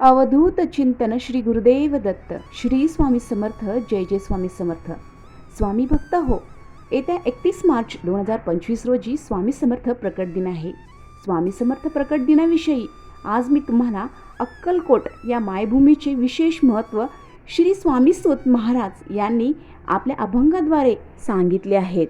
अवधूत चिंतन श्री गुरुदेव दत्त श्री स्वामी समर्थ जय जय स्वामी समर्थ. स्वामी भक्त हो येत्या एकतीस मार्च दोन हजार पंचवीस रोजी स्वामी समर्थ प्रकट दिन आहे. स्वामी समर्थ प्रकट दिनाविषयी आज मी तुम्हाला अक्कलकोट या मायभूमीचे विशेष महत्त्व श्री स्वामी सुत महाराज यांनी आपल्या अभंगाद्वारे सांगितले आहेत.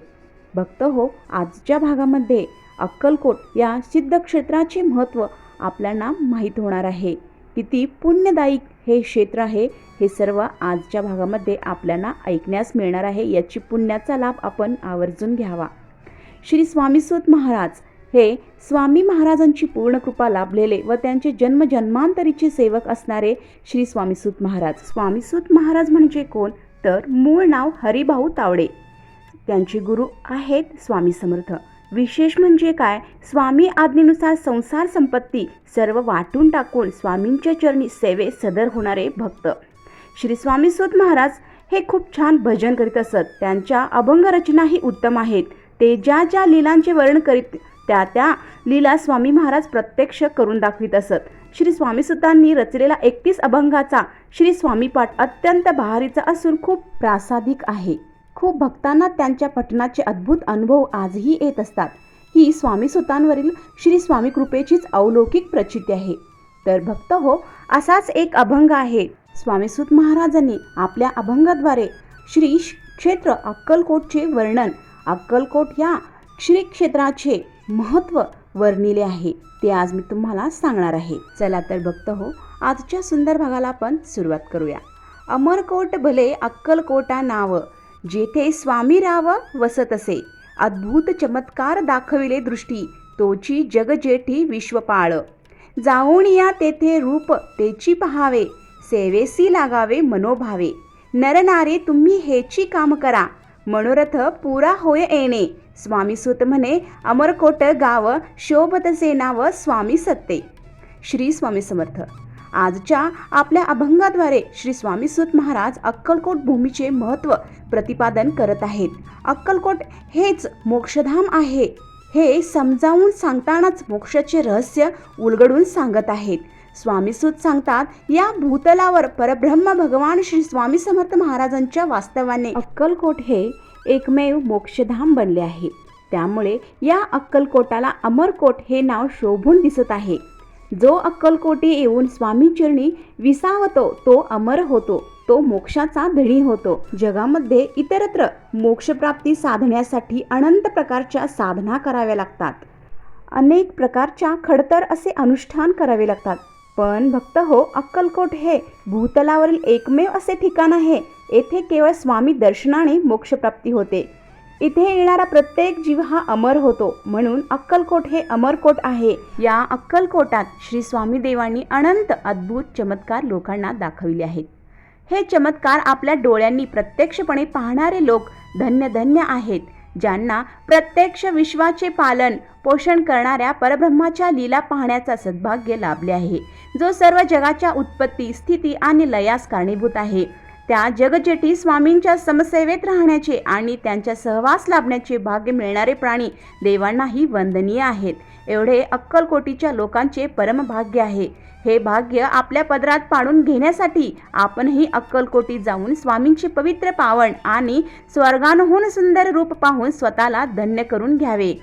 भक्त हो आजच्या भागामध्ये अक्कलकोट या सिद्धक्षेत्राचे महत्त्व आपल्याला माहीत होणार आहे. किती पुण्यदायी हे क्षेत्र आहे हे सर्व आजच्या भागामध्ये आपल्याला ऐकण्यास मिळणार आहे. याची पुण्याचा लाभ आपण आवर्जून घ्यावा. श्री स्वामीसुत महाराज हे स्वामी महाराजांची पूर्ण कृपा लाभलेले व त्यांचे जन्म जन्मांतरीचे सेवक असणारे श्री स्वामीसूत महाराज. स्वामीसूत महाराज म्हणजे कोण? तर मूळ नाव हरिभाऊ तावडे. त्यांचे गुरु आहेत स्वामी समर्थ. विशेष म्हणजे काय? स्वामी आज्ञेनुसार संसार संपत्ती सर्व वाटून टाकून स्वामींच्या चरणी सेवे सदर होणारे भक्त. श्री स्वामी सुत महाराज हे खूप छान भजन करीत असत. त्यांच्या अभंग रचनाही उत्तम आहेत. ते ज्या ज्या लीलांचे वर्णन करीत त्या त्या लीला स्वामी महाराज प्रत्यक्ष करून दाखवित असत. श्री स्वामीसुतांनी रचलेला एकतीस अभंगाचा श्री स्वामीपाठ अत्यंत बहारीचा असून खूप प्रासादिक आहे. खूप भक्तांना त्यांच्या पठणाचे अद्भुत अनुभव आजही येत असतात. ही स्वामी सुतांवरील श्री स्वामी कृपेचीच अलौकिक प्रचिती आहे. तर भक्त हो असाच एक अभंग आहे. स्वामीसूत महाराजांनी आपल्या अभंगाद्वारे श्री क्षेत्र अक्कलकोटचे वर्णन अक्कलकोट या श्री क्षेत्राचे महत्त्व वर्णिले आहे. ते आज मी तुम्हाला सांगणार आहे. चला तर भक्त हो आजच्या सुंदर भागाला आपण सुरुवात करूया. अमरकोट भले अक्कलकोटा नाव जेथे स्वामी राव वसत असे अद्भुत चमत्कार दाखविले दृष्टी. तोची जगजेठी विश्वपाळ. जाऊन या तेथे रूप तेची पहावे. सेवेसी लागावे मनोभावे. नरनारे तुम्ही हेची काम करा. मनोरथ पुरा होय येणे. स्वामी सुत म्हणे अमरकोट गाव शोभतसे नाव स्वामी सत्ते. श्री स्वामी समर्थ. आजच्या आपल्या अभंगाद्वारे श्री स्वामी सुत महाराज अक्कलकोट भूमीचे महत्त्व प्रतिपादन करत आहेत. अक्कलकोट हेच मोक्षधाम आहे. हे समजावून सांगतानाच मोक्षाचे रहस्य उलगडून सांगत आहेत. स्वामीसूत सांगतात या भूतलावर परब्रह्म भगवान श्री स्वामी समर्थ महाराजांच्या वास्तवाने अक्कलकोट हे एकमेव मोक्षधाम बनले आहे. त्यामुळे या अक्कलकोटाला अमरकोट हे नाव शोभून दिसत आहे. जो अक्कलकोटी येऊन स्वामीचरणी विसावतो तो अमर होतो. तो मोक्षाचा धणी होतो. जगामध्ये इतरत्र मोक्षप्राप्ती साधण्यासाठी अनंत प्रकारच्या साधना कराव्या लागतात. अनेक प्रकारच्या खडतर असे अनुष्ठान करावे लागतात. पण भक्त हो अक्कलकोट हे भूतलावरील एकमेव असे ठिकाण आहे. येथे केवळ स्वामी दर्शनाने मोक्षप्राप्ती होते. इथे येणारा प्रत्येक जीव हा अमर होतो. म्हणून अक्कलकोट हे अमरकोट आहे. या अक्कलकोटात श्री स्वामी देवांनी अनंत अद्भुत चमत्कार लोकांना दाखविले आहेत. हे चमत्कार आपल्या डोळ्यांनी प्रत्यक्षपणे पाहणारे लोक धन्य धन्य आहेत ज्यांना प्रत्यक्ष विश्वाचे पालन पोषण करणाऱ्या परब्रह्माच्या लीला पाहण्याचा सद्भाग्य लाभले आहे. जो सर्व जगाच्या उत्पत्ती स्थिती आणि लयास कारणीभूत आहे. त्या जगजेटी स्वामींच्या समसेवेत राहण्याचे आणि त्यांच्या सहवास लाभण्याचे भाग्य मिळणारे प्राणी देवांनाही वंदनीय आहेत. एवढे अक्कलकोटीच्या लोकांचे परमभाग्य आहे. हे भाग्य आपल्या पदरात पाडून घेण्यासाठी आपणही अक्कलकोटी जाऊन स्वामींचे पवित्र पावन आणि स्वर्गानहून सुंदर रूप पाहून स्वतःला धन्य करून घ्यावे.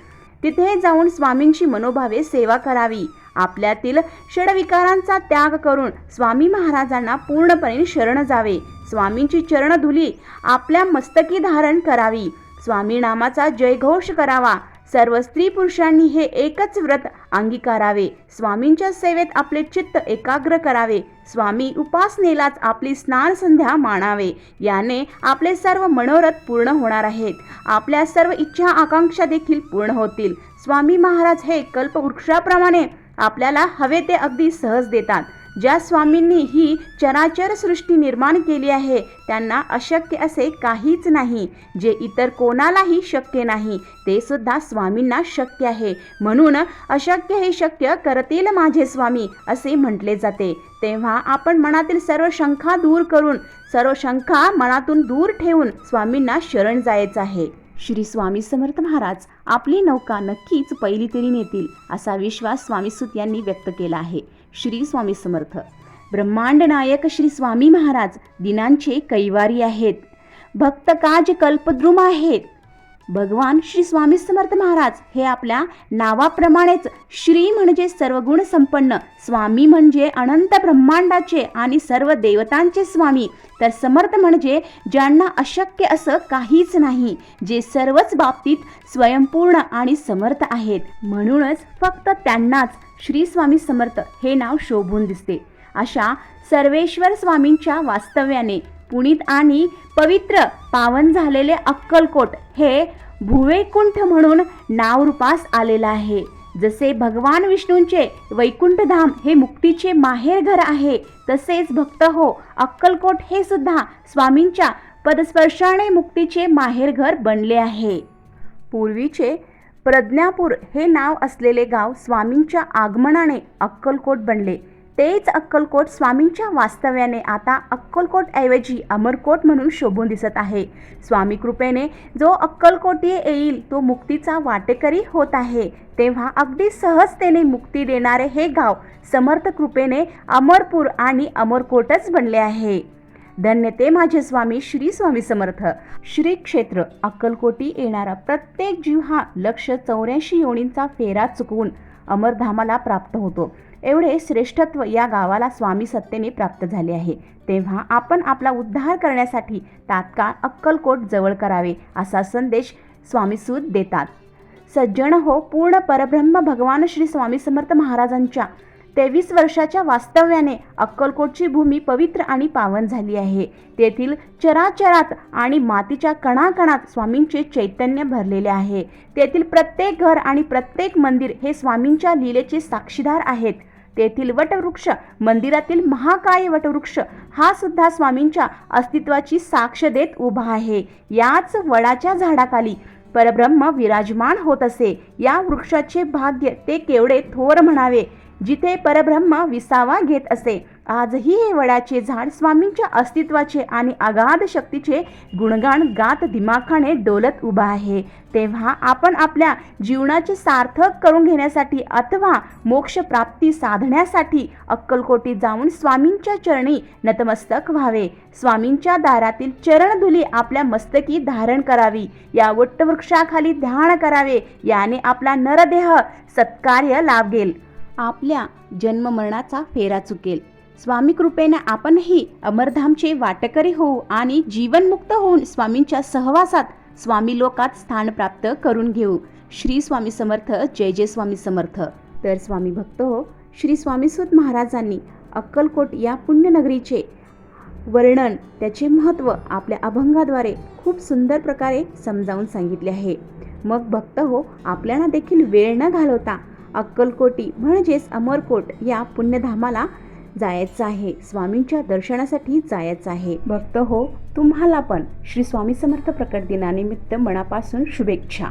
तिथे जाऊन स्वामींची मनोभावे सेवा करावी. आपल्यातील षडविकारांचा त्याग करून स्वामी महाराजांना पूर्णपणे शरण जावे. स्वामींची चरणधुली आपल्या मस्तकी धारण करावी. स्वामी नामाचा जयघोष करावा. सर्व स्त्री पुरुषांनी हे एकच व्रत अंगीकारावे. स्वामींच्या सेवेत आपले चित्त एकाग्र करावे. स्वामी उपासनेलाच आपली स्नान संध्या मानावे. याने आपले सर्व मनोरथ पूर्ण होणार आहेत. आपल्या सर्व इच्छा आकांक्षा देखील पूर्ण होतील. स्वामी महाराज हे कल्पवृक्षाप्रमाणे आपल्याला हवे ते अगदी सहज देतात. ज्या स्वामींनी ही चराचर सृष्टी निर्माण केली आहे त्यांना अशक्य असे काहीच नाही. जे इतर कोणालाही शक्य नाही ते सुद्धा स्वामींना शक्य आहे. म्हणून अशक्य हे शक्य करतील माझे स्वामी असे म्हटले जाते. तेव्हा आपण मनातील सर्व शंका दूर करून सर्व शंका मनातून दूर ठेवून स्वामींना शरण जायचं आहे. श्री स्वामी समर्थ महाराज आपली नौका नक्कीच पहिली तरी नेतील असा विश्वास स्वामीसूत यांनी व्यक्त केला आहे. श्री स्वामी समर्थ. ब्रह्मांड नायक श्री स्वामी महाराज दिनांचे कैवारी आहेत. भक्त काज कल्पद्रुम आहेत. भगवान श्री स्वामी समर्थ महाराज हे आपल्या नावाप्रमाणेच श्री म्हणजे सर्वगुण संपन्न स्वामी म्हणजे अनंत ब्रह्मांडाचे आणि सर्व देवतांचे स्वामी तर समर्थ म्हणजे ज्यांना अशक्य असं काहीच नाही जे सर्वच बाबतीत स्वयंपूर्ण आणि समर्थ आहेत. म्हणूनच फक्त त्यांनाच श्री स्वामी समर्थ हे नाव शोभून दिसते. अशा सर्वेश्वर स्वामींच्या वास्तव्याने पुणित आणि पवित्र पावन झालेले अक्कलकोट हे भुवेकुंठ म्हणून नावरूपास आलेलं आहे. जसे भगवान विष्णूंचे वैकुंठधाम हे मुक्तीचे माहेरघर आहे तसेच भक्त हो अक्कलकोट हे सुद्धा स्वामींच्या पदस्पर्शाने मुक्तीचे माहेरघर बनले आहे. पूर्वीचे प्रज्ञापूर हे नाव असलेले गाव स्वामींच्या आगमनाने अक्कलकोट बनले. तेच अक्कलकोट स्वामींच्या वास्तव्याने आता अक्कलकोटऐवजी अमरकोट म्हणून शोभून दिसत आहे. स्वामी कृपेने जो अक्कलकोटी येईल तो मुक्तीचा वाटेकरी होत आहे. तेव्हा अगदी सहजतेने मुक्ती देणारे हे गाव समर्थ कृपेने अमरपूर आणि अमरकोटच बनले आहे. धन्य ते माझे स्वामी श्री स्वामी समर्थ. श्री क्षेत्र अक्कलकोटी येणारा प्रत्येक जीव हा लक्ष चौऱ्याऐंशी योणींचा फेरा चुकवून अमरधामाला प्राप्त होतो. एवढे श्रेष्ठत्व या गावाला स्वामी सत्तेने प्राप्त झाले आहे. तेव्हा आपण आपला उद्धार करण्यासाठी तात्काळ अक्कलकोट जवळ करावे असा संदेश स्वामीसूत देतात. सज्जन हो पूर्ण परब्रह्म भगवान श्री स्वामी समर्थ महाराजांच्या तेवीस वर्षाच्या वास्तव्याने अक्कलकोटची भूमी पवित्र आणि पावन झाली आहे. तेथील चराचरात आणि मातीच्या कणाकणात स्वामींचे चैतन्य भरलेले आहे. तेथील प्रत्येक घर आणि प्रत्येक मंदिर हे स्वामींच्या लीलेचे साक्षीदार आहेत. तेथील वटवृक्ष मंदिरातील महाकाय वटवृक्ष हा सुद्धा स्वामींच्या अस्तित्वाची साक्ष देत उभा आहे. याच वडाच्या झाडाखाली परब्रह्म विराजमान होत असे. या वृक्षाचे भाग्य ते केवढे थोर म्हणावे जिथे परब्रह्म विसावा घेत असे. आजही हे वडाचे झाड स्वामींच्या अस्तित्वाचे आणि अगाध शक्तीचे गुणगान गात दिमाखाने डोलत उभा आहे. तेव्हा आपण आपल्या जीवनाचे सार्थक करून घेण्यासाठी अथवा मोक्ष प्राप्ती साधण्यासाठी अक्कलकोटी जाऊन स्वामींच्या चरणी नतमस्तक व्हावे. स्वामींच्या दारातील चरणधुली आपल्या मस्तकी धारण करावी. या वटवृक्षाखाली ध्यान करावे. याने आपला नरदेह सत्कार्य लाभेल. आपल्या जन्ममरणाचा फेरा चुकेल. स्वामी कृपेने आपणही अमरधामचे वाटकरी होऊ आणि जीवनमुक्त होऊन स्वामींच्या सहवासात स्वामी लोकात स्थान प्राप्त करून घेऊ. श्री स्वामी समर्थ जय जय स्वामी समर्थ. तर स्वामी भक्त हो श्री स्वामीसुत महाराजांनी अक्कलकोट या पुण्यनगरीचे वर्णन त्याचे महत्त्व आपल्या अभंगाद्वारे खूप सुंदर प्रकारे समजावून सांगितले आहे. मग भक्त हो आपल्याला देखील वेळ न घालवता अक्कलकोटी म्हणजेच अमरकोट या पुण्यधामाला जायचं आहे. स्वामींच्या दर्शनासाठी जायचं आहे. भक्त हो तुम्हाला पण श्री स्वामी समर्थ प्रकट दिनानिमित्त मनापासून शुभेच्छा.